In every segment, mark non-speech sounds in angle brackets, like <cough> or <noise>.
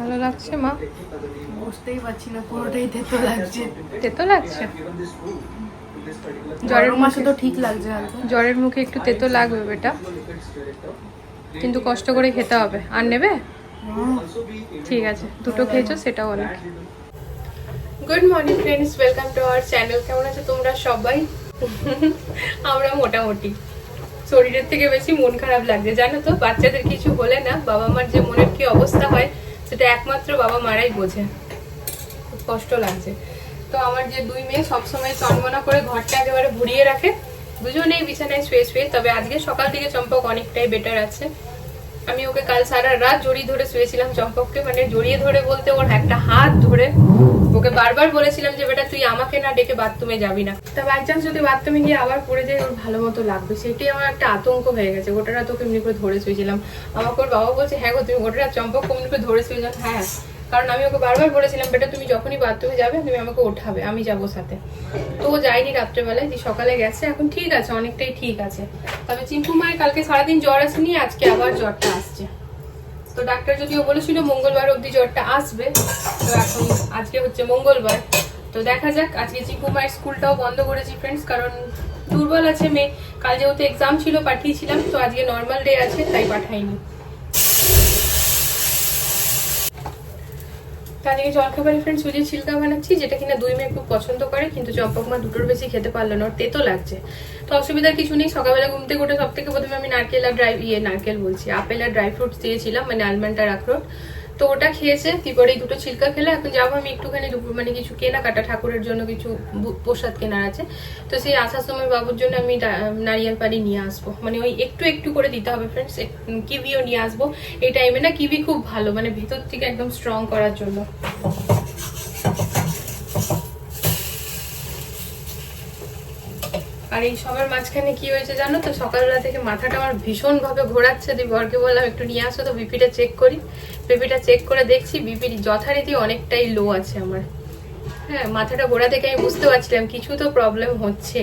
ভালো লাগছে মা? বুঝতেই পারছি না পুরোটাই তেতো লাগছে। তেতো লাগছে? জ্বরের মাসে তো ঠিক লাগছে জ্বরের মুখে একটু তেতো লাগবে বেটা। কিন্তু কষ্ট করে খেতে হবে। আর নেবে? ঠিক আছে দুটো খেয়েছো সেটাও অনেক। Good morning friends welcome to our channel কেমন আছো তোমরা সবাই? আমরা মোটামুটি। শরীরের থেকে বেশি মন খারাপ লাগছে জানো তো? বাচ্চাদের কিছু হলে না বাবা মার যে মনের কি অবস্থা হয় সেটা একমাত্র বাবা মারাই বোঝে। খুব কষ্ট লাগছে। তো আমার যে দুই মেয়ে সবসময় চন্দনা করে ঘরটা একেবারে ভরিয়ে রাখে। দুজনেই বিছানায় শুয়ে শুয়ে, তবে আজকে সকাল থেকে চম্পক অনেকটাই বেটার আছে। আমি ওকে কাল সারা রাত জড়িয়ে ধরে শুয়েছিলাম চম্পককে মানে জড়িয়ে ধরে বলতে ওর একটা হাত ধরে। ওকে বারবার বলেছিলাম যে, বেটা, তুই আমাকে না ডেকে বাথরুমে যাবি না। তা বাই চান্স যদি বাথরুমে গিয়ে আবার পড়ে যায়, ওর ভালো মতো লাগবে। সেটাই আমার একটা আতঙ্ক হয়ে গেছে। গোটা রাত ওকে এমনি করে ধরে শুয়েছিলাম। আমাকে ওর বাবা বলছে হ্যাঁ গো, তুমি গোটা রাত চম্পক এমনি করে ধরে শুয়েছিলাম হ্যাঁ। কারণ আমি ওকে বারবার বলেছিলাম, বেটা, তুমি যখনই বাথরুমে যাবে, তুমি আমাকে ওঠাবে, আমি যাব সাথে। তো ও যায়নি রাত্রেবেলায়, যে সকালে গেছে, এখন ঠিক আছে, অনেকটাই ঠিক আছে। তবে চিম্পু মায়ের কালকে সারাদিন জ্বর আসেনি, আজকে আবার জ্বরটা আসছে। তো ডাক্তার যদিও বলেছিল মঙ্গলবার অবধি জ্বরটা আসবে, তো এখন আজকে হচ্ছে মঙ্গলবার। তো দেখা যাক, আজকে চিম্পু মায়ের স্কুলটাও বন্ধ করেছি ফ্রেন্ডস কারণ দুর্বল আছে মেয়ে। কাল যেহেতু এক্সাম ছিল, পাঠিয়েছিলাম, তো আজকে নর্মাল ডে আছে, তাই পাঠাইনি। তাদেরকে জলখাবারে ফ্রেন্ড সুজির ছিলকা বানাচ্ছি, যেটা কিনা দুই মেয়ে খুব পছন্দ করে, কিন্তু চম্পক মা দুটোর বেশি খেতে পারল না, ওর তেতো লাগছে। তো অসুবিধা কিছু নেই, সকালবেলা ঘুম থেকে উঠে সব থেকে প্রথমে আমি নারকেল আর ড্রাই ইয়ে নারকেল বলছি, আপেল আর ড্রাই ফ্রুটস দিয়েছিলাম মানে আলমন্ড আর আখরোট। তো ওটা খেয়েছে তারপরে এই দুটো ছিলকা খেলে, এখন যাব আমি একটুখানি মানে কিছু কেনাকাটা, ঠাকুরের জন্য কিছু প্রসাদ কেনার আছে। তো সেই আসার সময় বাবুর জন্য আমি নারিয়াল পানি নিয়ে আসব। মানে ওই একটু একটু করে দিতে হবে ফ্রেন্ডস কিভিও নিয়ে আসব। এই টাইমে না কিভি খুব ভালো মানে ভেতর থেকে একদম স্ট্রং করার জন্য। আর এই সবার মাঝখানে কি হয়েছে জানো তো? সকালবেলা থেকে মাথাটা আমার ভীষণ ভাবে ঘোরাচ্ছে দিয়ে বরকে বললাম একটু নিয়ে আসো তো বিপিটা চেক করি। বিপিটা চেক করে দেখছি বিপির যথারীতি অনেকটাই লো আছে আমার। হ্যাঁ মাথাটা গোড়া থেকে আমি বুঝতে পারছিলাম, কিছু তো প্রবলেম হচ্ছে।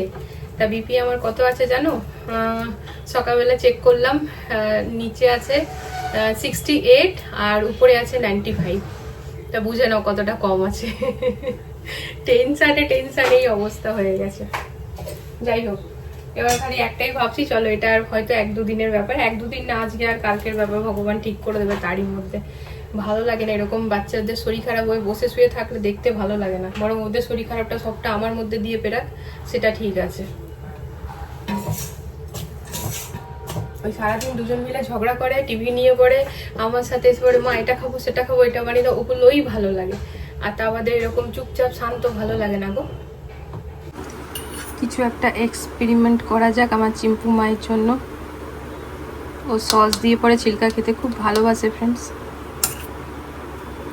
তা বিপি আমার কত আছে জানো? সকালবেলা চেক করলাম নিচে আছে সিক্সটি এইট আর উপরে আছে নাইনটি ফাইভ তা বুঝে নাও কতটা কম আছে। <laughs> টেনশানে টেনশানে এই অবস্থা হয়ে গেছে। যাই হোক। এবার খালি একটাই ভাবছি, চলো এটা আর হয়তো এক দুদিনের ব্যাপার। এক দুদিন না, আজকে আর কালকের ব্যাপার ভগবান ঠিক করে দেবে তারই মধ্যে। ভালো লাগে না এরকম বাচ্চাদের শরীর খারাপ হয়ে বসে শুয়ে থাকলে দেখতে ভালো লাগে না। বরং ওদের শরীর খারাপটা সবটা আমার মধ্যে দিয়ে পেরাক, সেটা ঠিক আছে। ওই সারাদিন দুজন মিলে ঝগড়া করে টিভি নিয়ে পড়ে, আমার সাথে এসে পড়ে, মা, এটা খাব, সেটা খাব, এটা বানিয়ে দাও। ওগুলোই ভালো লাগে। আর তা আমাদের এরকম চুপচাপ, শান্ত, ভালো লাগে না গো। কিছু একটা এক্সপেরিমেন্ট করা যাক আমার চিম্পু মায়ের জন্য। ও সস দিয়ে পরে চিল্কা খেতে খুব ভালোবাসে ফ্রেন্ডস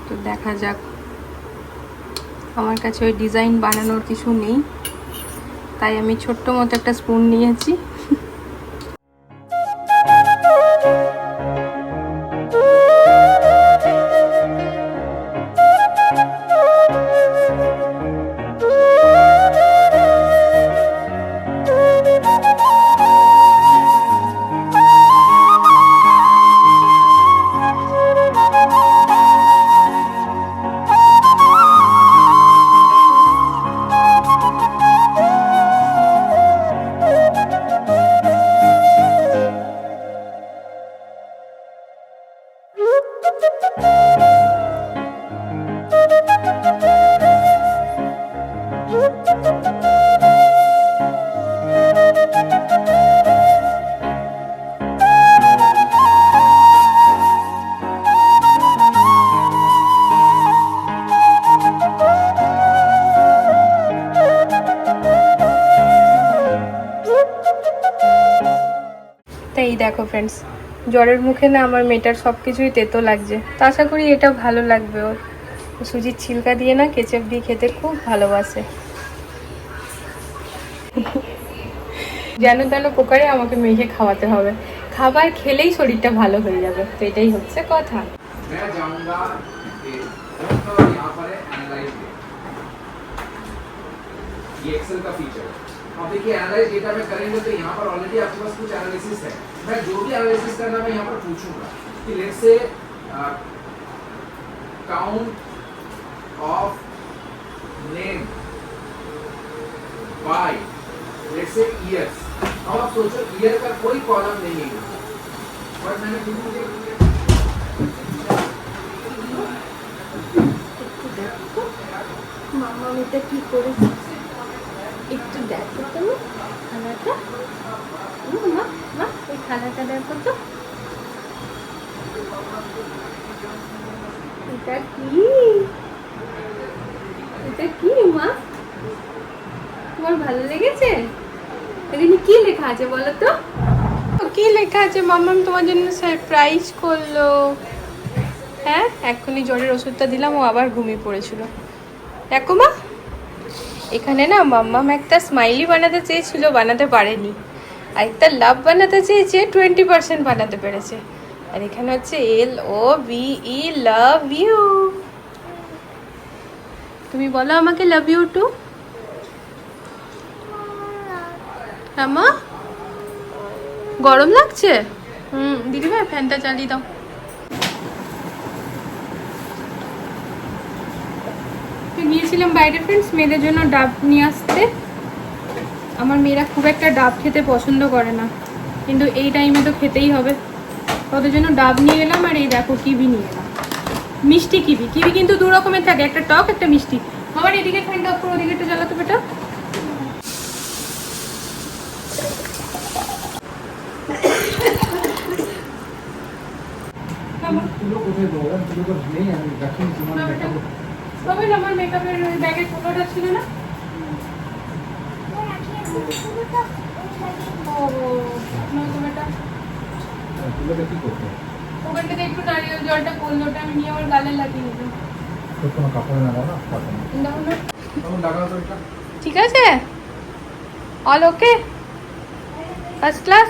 তো দেখা যাক। আমার কাছে ওই ডিজাইন বানানোর কিছু নেই। তাই আমি ছোট্ট মতো একটা স্পুন নিয়েছি। দেখো ফ্রেন্ডস জ্বরের মুখে না আমার মেয়েটার সব কিছুই তেতো লাগছে তো আশা করি এটা ভালো লাগবে ওর ও সুজির ছিলকা দিয়ে না কেচাপ দিয়ে খেতে খুব ভালোবাসে যেন তেন প্রকারে আমাকে মেখে খাওয়াতে হবে খাবার খেলেই শরীরটা ভালো হয়ে যাবে তো এটাই হচ্ছে কথা मैं जाऊंगा तो यहाँ पर है एनालाइज ये एक्सेल का फीचर है अब देखिए एनालाइज डेटा में करेंगे तो यहाँ पर ऑलरेडी आपके पास कुछ एनालिसिस है मैं जो भी एनालिसिस करना, मैं यहाँ पर पूछूँगा कि let's say count of name by let's say years अब आप सोचो ईयर का कोई कॉलम नहीं है। बट मैंने फिर मुझे मामा, बेटा की कोई খানাটা দেখো তো। এটা কি? এটা কি মা? তোমার ভালো লেগেছে? এখানে কি লেখা আছে বলো তো? কি লেখা আছে মাম্মাম? তোমার জন্য সারপ্রাইজ করল। হ্যাঁ এক্ষুনি জ্বরের ওষুধটা দিলাম, ও আবার ঘুমিয়ে পড়েছিল। দেখো মা, এখানে না মাম্মাম একটা স্মাইলি বানাতে চেয়েছিল, বানাতে পারেনি। আর একটা লাভ বানাতে চেয়েছে টোয়েন্টি পার্সেন্ট বানাতে পেরেছে। আর এখানে হচ্ছে এল ও বি ই লাভ ইউ তুমি বলো আমাকে লাভ ইউ টু হ্যাঁ মা গরম লাগছে? হুম দিদি ভাই ফ্যানটা চালিয়ে দাও। তো গিয়েছিলাম বাইরে ফ্রেন্ডস মেয়েদের জন্য ডাব নিয়ে আসতে। আমার মেয়েরা খুব একটা ডাব খেতে পছন্দ করে না। কিন্তু এই টাইমে তো খেতেই হবে। ওদের জন্য ডাব নিয়ে এলাম আর এই দেখো কিবি নিয়ে এলাম। মিষ্টি কিবি। কিবি কিন্তু দু রকমের থাকে একটা টক একটা মিষ্টি। আমার এদিকে ফ্যানটা অফ করো ওদিকে একটু জ্বালাতো বেটা। আমার মেকআপের ব্যাগের ফটোটা ছিল না ও নয়তো বেটা হ্যাঁ, তুলোটা কি করতে জলটা আমি নিয়ে আমার গালে লাগিয়ে ঠিক আছে? All okay first class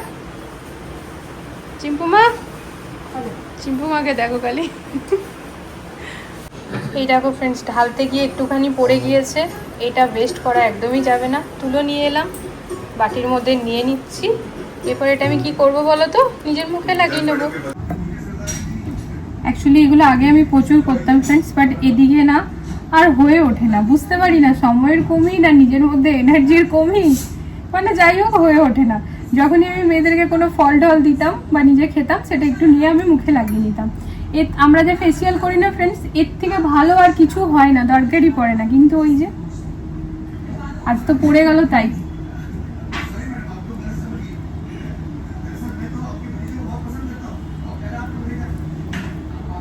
চিম্পুমা? চিম্পুমাকে দেখো খালি এই দেখো ফ্রেন্ডস ঢালতে গিয়ে একটুখানি পড়ে গিয়েছে। এটা ওয়েস্ট করা একদমই যাবে না। তুলো নিয়ে এলাম, বাটির মধ্যে নিয়ে নিচ্ছি। এরপর এটা আমি কি করব বলো তো? নিজের মুখে লাগিয়ে নেব। অ্যাকচুয়ালি এগুলো আগে আমি প্রচুর করতাম ফ্রেন্ডস বাট এদিকে না, আর হয়ে ওঠে না। বুঝতে পারি না, সময়ের কমই না, নিজের মধ্যে এনার্জির কমই। মানে যাই হোক, হয়ে ওঠে না। যখনই আমি মেয়েদেরকে কোনো ফল টল দিতাম বা নিজে খেতাম, সেটা একটু নিয়ে আমি মুখে লাগিয়ে নিতাম। এর আমরা যে ফেসিয়াল করি না ফ্রেন্ডস এর থেকে ভালো আর কিছু হয় না, দরকারই পড়ে না। কিন্তু ওই যে আজ তো পড়ে গেল তাই।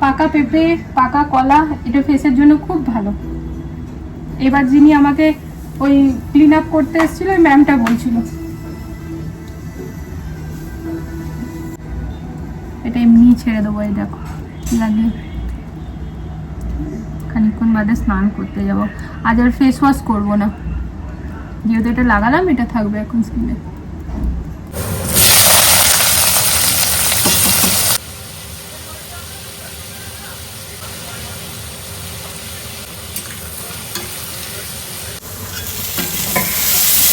পাকা পেঁপে, পাকা কলা, এটা ফেসের জন্য খুব ভালো। এবার যিনি আমাকে ওই ক্লিন আপ করতে এসেছিল, ওই ম্যামটা বলছিল। এটা এমনি ছেড়ে দেবো, এই দেখো, লাগিয়ে। খানিকক্ষণ বাদে স্নান করতে যাব। আজ আর ফেস ওয়াশ করব না। যেহেতু এটা লাগালাম এটা থাকবে এখন স্কিনে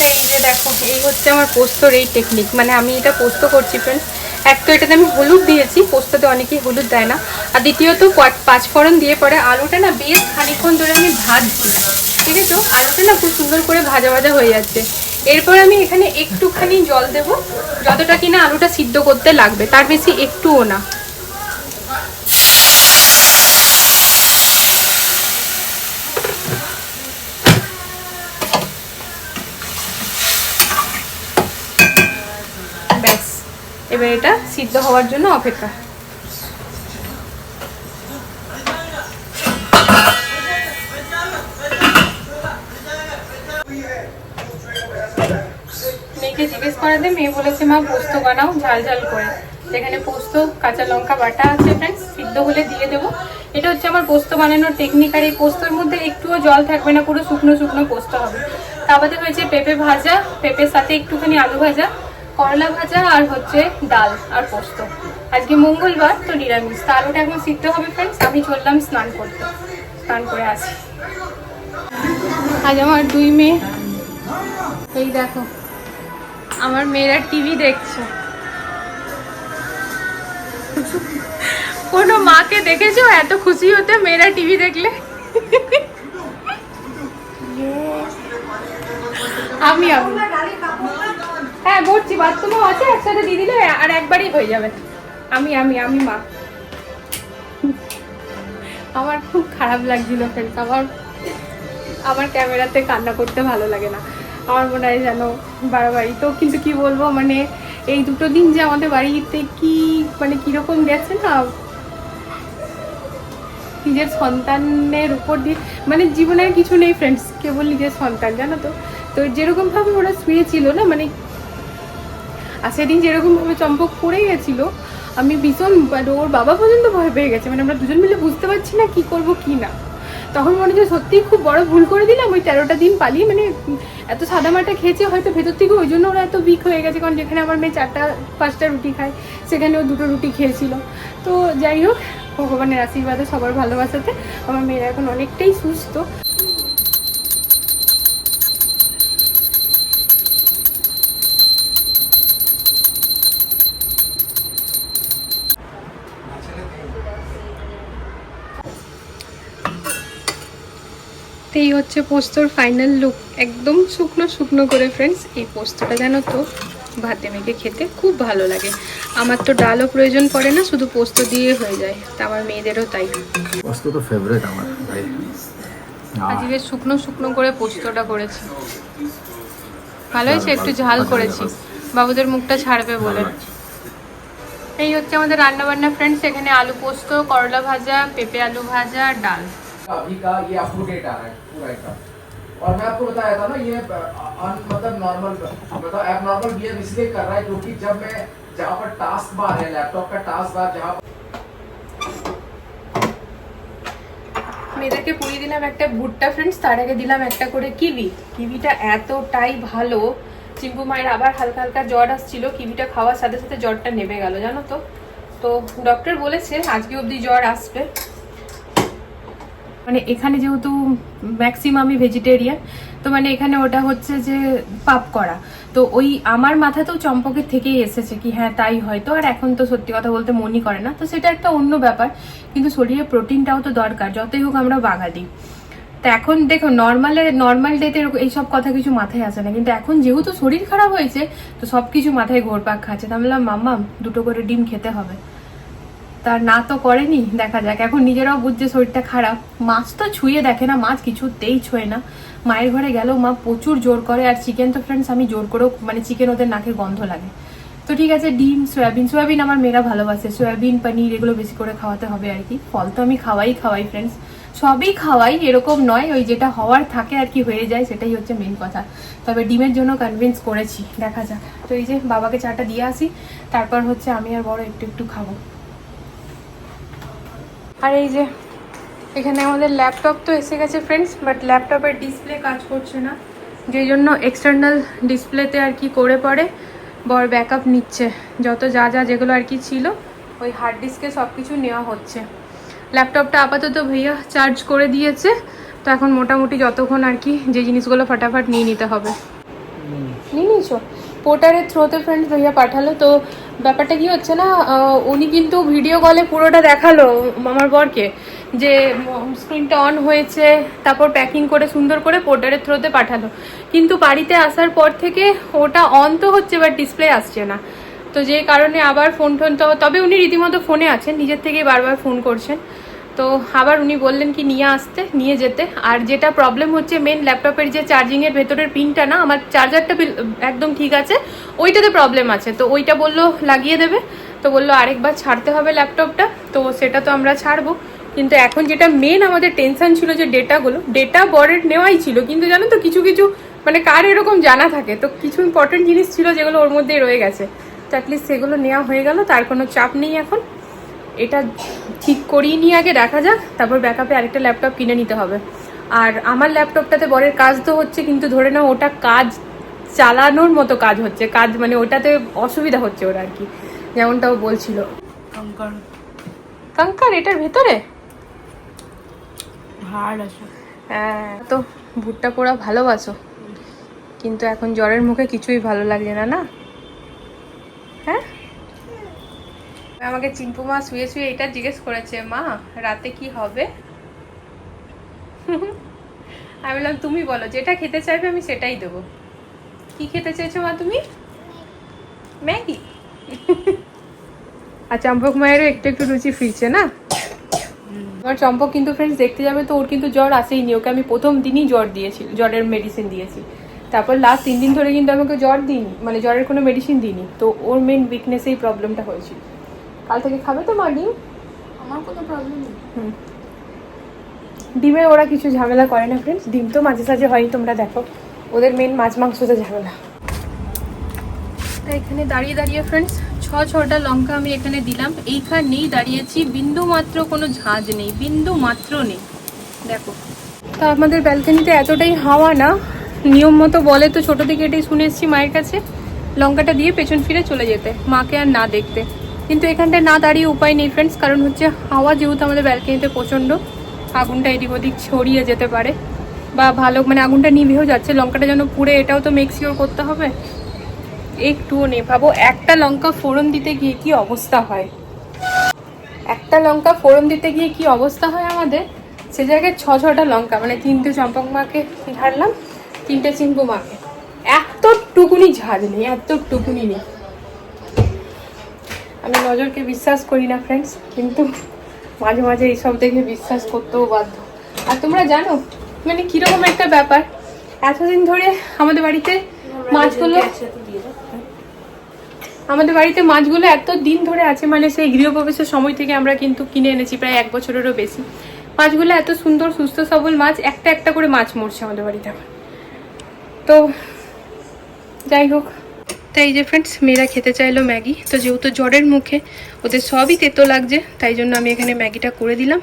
এই যে দেখো এই হচ্ছে আমার পোস্তর এই টেকনিক মানে আমি এটা পোস্ত করছি ফ্রেন্ডস এক তো এটাতে আমি হলুদ দিয়েছি, পোস্ততে অনেকেই হলুদ দেয় না। আর দ্বিতীয়ত, পাঁচ- পাঁচ ফোড়ন দিয়ে পরে আলুটা না বেশ খানিকক্ষণ ধরে আমি ভাজছি, ঠিক আছে? আলুটা না খুব সুন্দর করে ভাজা ভাজা হয়ে যাচ্ছে। এরপর আমি এখানে একটুখানি জল দেব, যতটা কিনা আলুটা সিদ্ধ করতে লাগবে, তার বেশি একটুও না। এবার এটা সিদ্ধ হওয়ার জন্য অপেক্ষা। মেয়েকে জিজ্ঞেস করাতে মেয়ে বলেছে, মা, পোস্ত বানাও ঝাল ঝাল করে। যেখানে পোস্ত, কাঁচা লঙ্কা বাটা আছে ফ্রেন্ডস সিদ্ধ হলে দিয়ে দেবো। এটা হচ্ছে আমার পোস্ত বানানোর টেকনিক আর এই পোস্তর মধ্যে একটুও জল থাকবে না, পুরো শুকনো শুকনো পোস্ত হবে। তারপরে হয়েছে পেঁপে ভাজা, পেঁপের সাথে একটুখানি আলু ভাজা করলা ভাজা আর হচ্ছে ডাল আর পোস্ত। আজকে মঙ্গলবার, তো নিরামিষ। তা আলুটা এখন সিদ্ধ হবে ফ্রেন্ডস আমি চললাম স্নান করতে। স্নান করে আসি। আজ আমার দুই মেয়ে। এই দেখো, আমার মেয়েরা টিভি দেখছে। কোনো মাকে দেখেছ? এত খুশি হতে মেয়েরা টিভি দেখলে? আমি আমি হ্যাঁ বলছি বাথরুমও আছে, একসাথে দিয়ে দিলে আর একবারই হয়ে যাবে। আমি আমি আমি মা। আমার খুব খারাপ লাগছিল ফ্রেন্ডস আমার আমার ক্যামেরাতে কান্না করতে ভালো লাগে না। আমার মনে হয় যেন বাড়াবাড়ি। তো কিন্তু কি বলব মানে এই দুটো দিন যে আমাদের বাড়িতে কি মানে কীরকম গেছে না, নিজের সন্তানের উপর দিয়ে মানে জীবনের কিছু নেই ফ্রেন্ডস কেবল নিজের সন্তান, জানো তো? তো যেরকম ভাবে ওরা শুয়েছিল না মানে আর সেদিন যেরকম ভাবে চম্পক পড়ে গেছিল, আমি ভীষণ মানে ওর বাবা পর্যন্ত ভয় পেয়ে গেছে। মানে আমরা দুজন মিলে বুঝতে পারছি না কি করব, কি না। তখন মনে হচ্ছে সত্যিই খুব বড় ভুল করে দিলাম, ওই তেরোটা দিন পালিয়ে মানে এত সাদা মাটা খেয়েছে হয়তো ভেতর থেকে, ওই জন্য ওরা এত উইক হয়ে গেছে। কারণ যেখানে আমার মেয়ে চারটা, পাঁচটা রুটি খায়, সেখানে ও দুটো রুটি খেয়েছিল। তো যাই হোক, ভগবানের আশীর্বাদে, সবার ভালোবাসাতে, আমার মেয়েরা এখন অনেকটাই সুস্থ। এই হচ্ছে পোস্তর ফাইনাল লুক একদম শুকনো শুকনো করে ফ্রেন্ডস এই পোস্তটা জানো তো ভাতে মেখে খেতে খুব ভালো লাগে। আমার তো ডালও প্রয়োজন পড়ে না শুধু পোস্ত দিয়ে হয়ে যায় তা আমার মেয়েদেরও তাই। পোস্ত তো ফেভারিট আমার ভাই। আজকে বেশ শুকনো শুকনো করে পোস্তটা করেছি। ভালো হয়েছে? একটু ঝাল করেছি। বাবুদের মুখটা ছাড়বে বলে। এই হচ্ছে আমাদের রান্না বান্না ফ্রেন্ডস এখানে আলু পোস্ত করলা ভাজা পেঁপে আলু ভাজা ডাল। अभी का ये अप टू डेट आ रहा है पूरा एकदम और मैं आपको बताया था ना ये अन मतलब नॉर्मल मतलब एब नॉर्मल बिहेव इसलिए कर रहा है क्योंकि जब मैं जहाँ पर टास्क बार है लैपटॉप का टास्क बार जहाँ মেয়েদেরকে পুড়িয়ে দিলাম একটা ভুট্টা ফ্রেন্ডস তার আগে দিলাম একটা করে কিবি কিবিটা এতটাই ভালো চিম্পু মায়ের আবার হালকা হালকা জ্বর আসছিল কিবিটা খাওয়ার সাথে সাথে জ্বরটা নেমে গেল জানো তো তো ডক্টর বলেছে আজকে অবধি জ্বর আসবে মানে এখানে যেহেতু ম্যাক্সিমামই ভেজিটেরিয়ান তো মানে এখানে ওটা হচ্ছে যে পাপ করা। তো ওই আমার মাথাতেও চম্পকের থেকেই এসেছে কি হ্যাঁ তাই হয়তো। আর এখন তো সত্যি কথা বলতে মনই করে না। তো সেটা একটা অন্য ব্যাপার, কিন্তু শরীরে প্রোটিনটাও তো দরকার, যতই হোক আমরা বাঙালি। তো এখন দেখো নর্মালে নর্মাল ডেতে এইসব কথা কিছু মাথায় আসে না। কিন্তু এখন যেহেতু শরীর খারাপ হয়েছে, তো সব কিছু মাথায় ঘোরপাক খাচ্ছে। তা বললাম, মাম্মা, দুটো করে ডিম খেতে হবে। তার না তো করেনি, দেখা যাক। এখন নিজেরাও বুঝছে শরীরটা খারাপ। মাছ তো ছুঁয়ে দেখে না, মাছ কিছুতেই ছুঁয়ে না। মায়ের ঘরে গেলেও মা প্রচুর জোর করে, আর চিকেন তো ফ্রেন্ডস আমি জোর করেও মানে চিকেন ওদের নাকের গন্ধ লাগে। তো ঠিক আছে, ডিম, সয়াবিন। সয়াবিন আমার মেয়েরা ভালোবাসে। সয়াবিন, পনির, এগুলো বেশি করে খাওয়াতে হবে আর কি। ফল তো আমি খাওয়াই খাওয়াই ফ্রেন্ডস সবই খাওয়াই, এরকম নয়, ওই যেটা হওয়ার থাকে আর কি, হয়ে যায়, সেটাই হচ্ছে মেন কথা। তবে ডিমের জন্য কনভিন্স করেছি, দেখা যাক। তো এই যে বাবাকে চাটা দিয়ে আসি, তারপর হচ্ছে আমি আর বড় একটু একটু খাব। আর এই যে এখানে আমাদের ল্যাপটপ তো এসে গেছে ফ্রেন্ডস বাট ল্যাপটপের ডিসপ্লে কাজ করছে না। যেই জন্য এক্সটার্নাল ডিসপ্লেতে আর কি করে পড়ে বড় ব্যাকআপ নিচ্ছে। যত যা যা যেগুলো আর কি ছিল ওই হার্ড ডিস্কে সব কিছু নেওয়া হচ্ছে। ল্যাপটপটা আপাতত ভাইয়া চার্জ করে দিয়েছে তো এখন মোটামুটি যতক্ষণ আর কি যে জিনিসগুলো ফটাফট নিয়ে নিতে হবে। নিয়ে নিয়েছো? পোর্টারের থ্রোতে ফ্রেন্ডস ভাইয়া পাঠালো। তো ব্যাপারটা কি হচ্ছে না উনি কিন্তু ভিডিও কলে পুরোটা দেখাল আমার বরকে, যে স্ক্রিনটা অন হয়েছে, তারপর প্যাকিং করে সুন্দর করে পোর্টারের থ্রোতে পাঠালো। কিন্তু বাড়িতে আসার পর থেকে ওটা অন তো হচ্ছে বাট ডিসপ্লে আসছে না। তো যে কারণে আবার ফোন টোন তো, তবে উনি রীতিমতো ফোনে আছেন, নিজের থেকেই বারবার ফোন করছেন। তো আবার উনি বললেন কি, নিয়ে আসতে, নিয়ে যেতে। আর যেটা প্রবলেম হচ্ছে মেন ল্যাপটপের যে চার্জিংয়ের ভেতরের পিনটা না, আমার চার্জারটা একদম ঠিক আছে, ওইটাতে প্রবলেম আছে। তো ওইটা বলল, লাগিয়ে দেবে। তো বলল, আরেকবার ছাড়তে হবে ল্যাপটপটা তো সেটা তো আমরা ছাড়বো। কিন্তু এখন যেটা মেন আমাদের টেনশন ছিল যে ডেটাগুলো ডেটা বরের নেওয়াই ছিল। কিন্তু জানো তো, কিছু কিছু মানে কার এরকম জানা থাকে? তো কিছু ইম্পর্টেন্ট জিনিস ছিল যেগুলো ওর মধ্যেই রয়ে গেছে। তো অ্যাটলিস্ট সেগুলো নেওয়া হয়ে গেল, তার কোনো চাপ নেই এখন। এটা ঠিক করিয়ে নিয়ে আগে দেখা যাক তারপর ব্যাকআপে আরেকটা ল্যাপটপ কিনে নিতে হবে। আর আমার ল্যাপটপটাতে বরের কাজ তো হচ্ছে কিন্তু ধরে নাও ওটা কাজ চালানোর মতো কাজ হচ্ছে কাজ মানে ওটাতে অসুবিধা হচ্ছে ওর আর কি যেমনটাও বলছিল। কঙ্কর কাঙ্কার এটার ভেতরে? হার্ড আছে। হ্যাঁ তো ভুট্টা পোড়া ভালোবাসো কিন্তু এখন জ্বরের মুখে কিছুই ভালো লাগে না না? হ্যাঁ? আমাকে চিম্পু মা শুয়ে শুয়ে এটা জিজ্ঞেস করেছে, মা, রাতে কি হবে? <laughs> আমি বললাম, তুমি বলো, যেটা খেতে চাইবে আমি সেটাই দেবো। কি খেতে চাইছো মা তুমি? ম্যাগি। <laughs> আর চম্পক মায়েরও একটু একটু রুচি ফিরছে না? আমার চম্পক কিন্তু ফ্রেন্ডস দেখতে যাবে তো, ওর কিন্তু জ্বর আসেইনি। ওকে আমি প্রথম দিনই জ্বর দিয়েছি, জ্বরের মেডিসিন দিয়েছি। তারপর লাস্ট তিন দিন ধরে কিন্তু আমাকে জ্বর দিইনি মানে জ্বরের কোনো মেডিসিন দিইনি। তো ওর মেন উইকনেসেই প্রবলেমটা হয়েছিল। কাল থেকে খাবে তো মা ডিম? আমার কোনো প্রবলেম নেই। হুম। ডিমে ওরা কিছু ঝামেলা করে না ফ্রেন্ডস ডিম তো মাঝে সাঝে হয় তোমরা দেখো। ওদের মেন মাছ মাংসতে ঝামেলা। তা এখানে দাঁড়িয়ে দাঁড়িয়ে ফ্রেন্ডস ছ ছটা লঙ্কা আমি এখানে দিলাম। এইখানেই দাঁড়িয়েছি। বিন্দু মাত্র কোনো ঝাঁজ নেই বিন্দু মাত্র নেই। দেখো। তা আমাদের ব্যালকনিতে এতটাই হাওয়া না? নিয়ম মতো বলে তো ছোট থেকে এটাই শুনে এসেছি মায়ের কাছে। লঙ্কাটা দিয়ে পেছন ফিরে চলে যেতে মাকে আর না দেখতে। কিন্তু এখানটায় না দাঁড়িয়ে উপায় নেই ফ্রেন্ডস কারণ হচ্ছে হাওয়া যেহেতু আমাদের ব্যালকনিতে প্রচণ্ড, আগুনটা এদিক ওদিক ছড়িয়ে যেতে পারে। বা ভালো মানে আগুনটা নিভেও যাচ্ছে, লঙ্কাটা যেন পুড়ে, এটাও তো মেক্সিওর করতে হবে। একটুও নেই ভাবো একটা লঙ্কা ফোড়ন দিতে গিয়ে কি অবস্থা হয়? একটা লঙ্কা ফোড়ন দিতে গিয়ে কি অবস্থা হয় আমাদের? সে জায়গায় ছ, ছটা লঙ্কা মানে তিনটে চম্পক মাকে ঝাড়লাম, তিনটে চিম্পু মাকে। এতটুকুনি ঝাড় নেই, এতটুকুনি নেই। আমি নজরকে বিশ্বাস করি না ফ্রেন্ডস কিন্তু মাঝে মাঝে এইসব দেখে বিশ্বাস করতেও বাধ্য। আর তোমরা জানো মানে কীরকম একটা ব্যাপার? এতদিন ধরে আমাদের বাড়িতে মাছগুলো আমাদের বাড়িতে মাছগুলো এত দিন ধরে আছে মানে সেই গৃহপ্রবেশের সময় থেকে আমরা কিন্তু কিনে এনেছি, প্রায় এক বছরেরও বেশি। মাছগুলো এত সুন্দর, সুস্থ, সবল মাছ, একটা একটা করে মাছ মরছে আমাদের বাড়িতে তো যাই হোক তো এই যে ফ্রেন্ডস মেয়েরা খেতে চাইলো ম্যাগি। তো যেহেতু জ্বরের মুখে, ওদের সবই তেতো লাগছে, তাই জন্য আমি এখানে ম্যাগিটা করে দিলাম।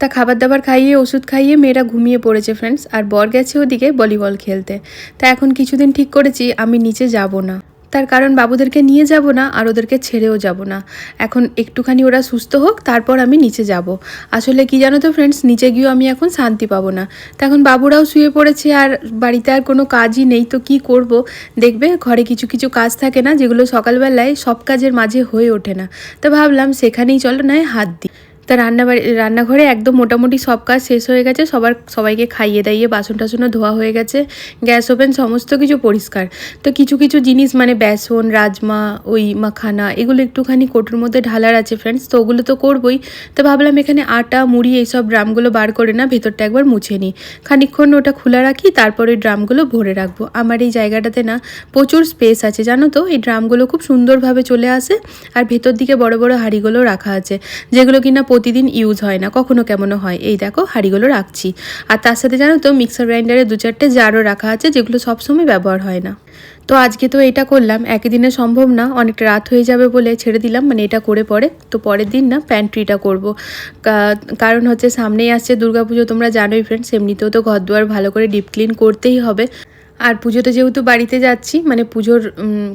তা খাবার দাবার খাইয়ে, ওষুধ খাইয়ে মেয়েরা ঘুমিয়ে পড়েছে ফ্রেন্ডস আর বর গেছে ওদিকে ভলিবল খেলতে। তা এখন কিছুদিন ঠিক করেছি, আমি নিচে যাব না। তার কারণ বাবুদেরকে নিয়ে যাব না আর ওদেরকে ছেড়েও যাব না। এখন একটুখানি ওরা সুস্থ হোক, তারপর আমি নিচে যাব। আসলে কি জানো তো ফ্রেন্ডস নিচে গিয়েও আমি এখন শান্তি পাবো না। তো এখন বাবুরাও শুয়ে পড়েছে আর বাড়িতে আর কোনো কাজই নেই, তো কি করব? দেখবে ঘরে কিছু কিছু কাজ থাকে না, যেগুলো সকালবেলায় সব কাজের মাঝে হয়ে ওঠে না। তো ভাবলাম সেখানেই চলো, নয় হাত দিই। তা রান্নাবাড়ি, রান্নাঘরে একদম মোটামুটি সব কাজ শেষ হয়ে গেছে। সবার, সবাইকে খাইয়ে দাইয়ে বাসন টাসনও ধোয়া হয়ে গেছে। গ্যাস ওভেন সমস্ত কিছু পরিষ্কার। তো কিছু কিছু জিনিস মানে বেসন, রাজমা, ওই মাখানা, এগুলো একটুখানি কোটোর মধ্যে ঢালার আছে ফ্রেন্ডস তো ওগুলো তো করবই। তো ভাবলাম এখানে আটা, মুড়ি এইসব ড্রামগুলো বার করে না, ভেতরটা একবার মুছে নিই। খানিকক্ষণ ওটা খোলা রাখি, তারপরে ড্রামগুলো ভরে রাখব। আমার এই জায়গাটাতে না প্রচুর স্পেস আছে, জানো তো? এই ড্রামগুলো খুব সুন্দরভাবে চলে আসে, আর ভেতর দিকে বড় বড় হাঁড়িগুলো রাখা আছে, যেগুলো কিনা প্রতিদিন ইউজ হয় না, কখনো কেমনও হয়। এই দেখো, হাঁড়িগুলো রাখছি। আর তার সাথে জানো তো মিক্সার গ্রাইন্ডারে দু চারটে জারও রাখা আছে, যেগুলো সবসময় ব্যবহার হয় না। তো আজকে তো এটা করলাম, একই দিনে সম্ভব না, অনেকটা রাত হয়ে যাবে বলে ছেড়ে দিলাম মানে এটা করে পরে। তো পরের দিন না প্যান্ট্রিটা করব। কারণ হচ্ছে সামনেই আসছে দুর্গাপুজো, তোমরা জানোই ফ্রেন্ডস এমনিতেও তো ঘর দুয়ার ভালো করে ডিপ ক্লিন করতেই হবে। আর পুজোতে যেহেতু বাড়িতে যাচ্ছি মানে পুজোর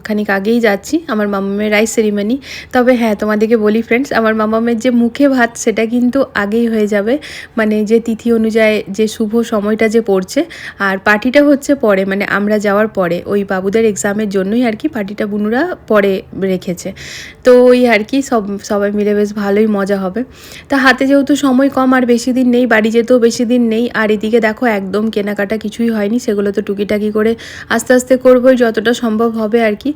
খানিক আগেই যাচ্ছি, আমার মামামের রাইস সেরিমানি তবে হ্যাঁ তোমাদেরকে বলি ফ্রেন্ডস আমার মামামের যে মুখে ভাত, সেটা কিন্তু আগেই হয়ে যাবে। মানে যে তিথি অনুযায়ী যে শুভ সময়টা যে পড়ছে, আর পার্টিটা হচ্ছে পরে মানে আমরা যাওয়ার পরে। ওই বাবুদের এক্সামের জন্যই আর কি পার্টিটা বুনুরা পরে রেখেছে। তো ওই আর কি সব, সবাই মিলে বেশ ভালোই মজা হবে। তা হাতে যেহেতু সময় কম, আর বেশি দিন নেই, বাড়ি যেতেও বেশি দিন নেই, আর এদিকে দেখো একদম কেনাকাটা কিছুই হয়নি, সেগুলো তো টুকিটাকি করে আস্তে আস্তে করব যতটা সম্ভব হবে আর কি।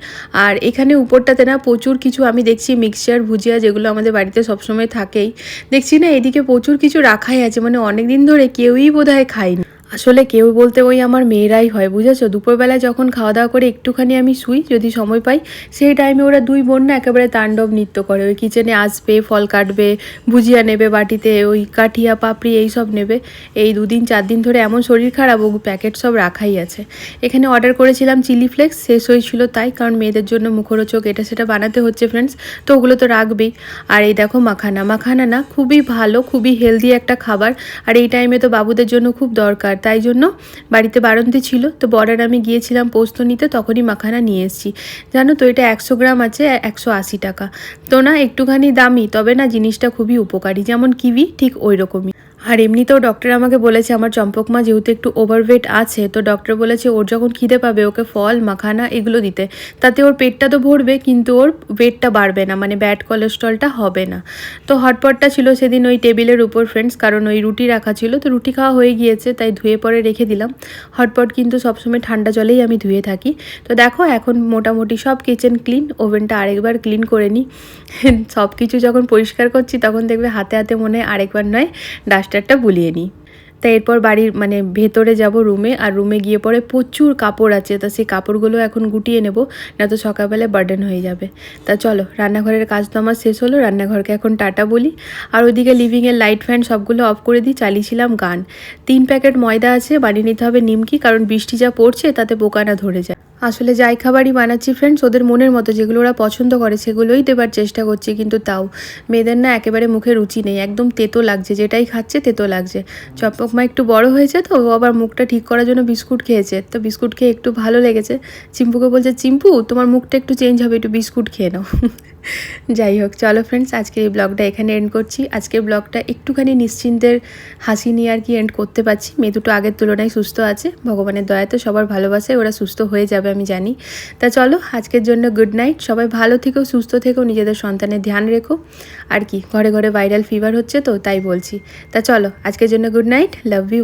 আর এখানে উপরটাতে না প্রচুর কিছু আমি দেখছি মিক্সচার ভুজিয়া যেগুলো আমাদের বাড়িতে সবসময় থাকেই। দেখছি না, এদিকে প্রচুর কিছু রাখাই আছে মানে অনেক দিন ধরে কেউই বোধহয় খায়নি। আসলে কেউ বলতে ওই আমার মেয়েরাই হয়, বুঝেছ? দুপুরবেলায় যখন খাওয়া দাওয়া করে একটুখানি আমি শুই, যদি সময় পাই, সেই টাইমে ওরা দুই বোন না একেবারে তাণ্ডব নৃত্য করে। ওই কিচেনে আসবে, ফল কাটবে, ভুজিয়া নেবে, বাটিতে ওই কাঠিয়া, পাপড়ি এই সব নেবে। এই দুদিন, চার দিন ধরে এমন শরীর খারাপ ও প্যাকেট সব রাখাই আছে। এখানে অর্ডার করেছিলাম চিলি ফ্লেক্স, শেষ হয়েছিল তাই, কারণ মেয়েদের জন্য মুখরোচক এটা সেটা বানাতে হচ্ছে ফ্রেন্ডস তো ওগুলো তো রাখবেই। আর এই দেখো মাখানা মাখানা না খুবই ভালো, খুবই হেলদি একটা খাবার। আর এই টাইমে তো বাবুদের জন্য খুব দরকার। তাই জন্য বাড়িতে বারন্তে ছিল। তো বর্ডার আমি গিয়েছিলাম পোস্ত নিতে, তখনই মাখানা নিয়ে এসেছি। জানো তো, এটা একশো গ্রাম আছে, একশো আশি টাকা। তো না, একটুখানি দামি, তবে না, জিনিসটা খুবই উপকারী। যেমন কিবি, ঠিক ওই রকমই আর এমনিতেও ডক্টর আমাকে বলেছে, আমার চম্পকমা যেহেতু একটু ওভারওয়েট আছে, তো ডক্টর বলেছে ওর যখন খিদে পাবে, ওকে ফল, মাখানা এগুলো দিতে। তাতে ওর পেটটা তো ভরবে, কিন্তু ওর ওয়েটটা বাড়বে না মানে ব্যাড কোলেস্ট্রলটা হবে না। তো হটপটটা ছিল সেদিন ওই টেবিলের উপর ফ্রেন্ডস কারণ ওই রুটি রাখা ছিল, তো রুটি খাওয়া হয়ে গিয়েছে, তাই ধুয়ে পরে রেখে দিলাম। হটপট কিন্তু সবসময় ঠান্ডা জলেই আমি ধুয়ে থাকি। তো দেখো, এখন মোটামুটি সব কিচেন ক্লিন ওভেনটা আরেকবার ক্লিন করে নিই <laughs> সব কিছু যখন পরিষ্কার করছি, তখন দেখবে হাতে হাতে মনে আরেকবার নয় ডাস্টারটা বুলিয়ে নিই। তা এরপর বাড়ির মানে ভেতরে যাব রুমে, আর রুমে গিয়ে পরে প্রচুর কাপড় আছে, তা সেই কাপড়গুলো এখন গুটিয়ে নেব, না তো সকালবেলায় বার্ডেন হয়ে যাবে। তা চলো, রান্নাঘরের কাজ তো আমার শেষ হলো, রান্নাঘরকে এখন টাটা বলি। আর ওইদিকে লিভিংয়ের লাইট ফ্যান সবগুলো অফ করে দিই, চালিয়েছিলাম গান। তিন প্যাকেট ময়দা আছে, বানিয়ে নিতে হবে নিমকি, কারণ বৃষ্টি যা পড়ছে, তাতে পোকানা ধরে যায়। আসলে যাই খাবারই বানাচ্ছি ফ্রেন্ডস ওদের মনের মতো যেগুলো ওরা পছন্দ করে সেগুলোই দেবার চেষ্টা করছি, কিন্তু তাও। মেয়েদের না একেবারে মুখে রুচি নেই, একদম তেতো লাগছে, যেটাই খাচ্ছে তেতো লাগছে। চপক মা একটু বড় হয়েছে তো, ও আবার মুখটা ঠিক করার জন্য বিস্কুট খেয়েছে, তো বিস্কুট খেয়ে একটু ভালো লেগেছে। চিম্পুকে বলছে, চিম্পু, তোমার মুখটা একটু চেঞ্জ হবে, একটু বিস্কুট খেয়ে নাও। <laughs> যাই হোক, চলো ফ্রেন্ডস আজকে এই ব্লগটা এখানে এন্ড করছি। আজকের ব্লগটা একটুখানি নিশ্চিন্তের হাসি নিয়ে আর কি এন্ড করতে পারছি। মেয়ে দুটো আগের তুলনায় সুস্থ আছে। ভগবানের দয়াতে সবার ভালোবাসায় ওরা সুস্থ হয়ে যাবে, আমি জানি। তা চলো, আজকের জন্য গুড নাইট সবাই ভালো থেকেও সুস্থ থেকেও নিজেদের সন্তানের ধ্যান রেখো। আর কি, ঘরে ঘরে ভাইরাল ফিভার হচ্ছে তো, তাই বলছি। তা চলো, আজকের জন্য গুড নাইট লাভ ইউ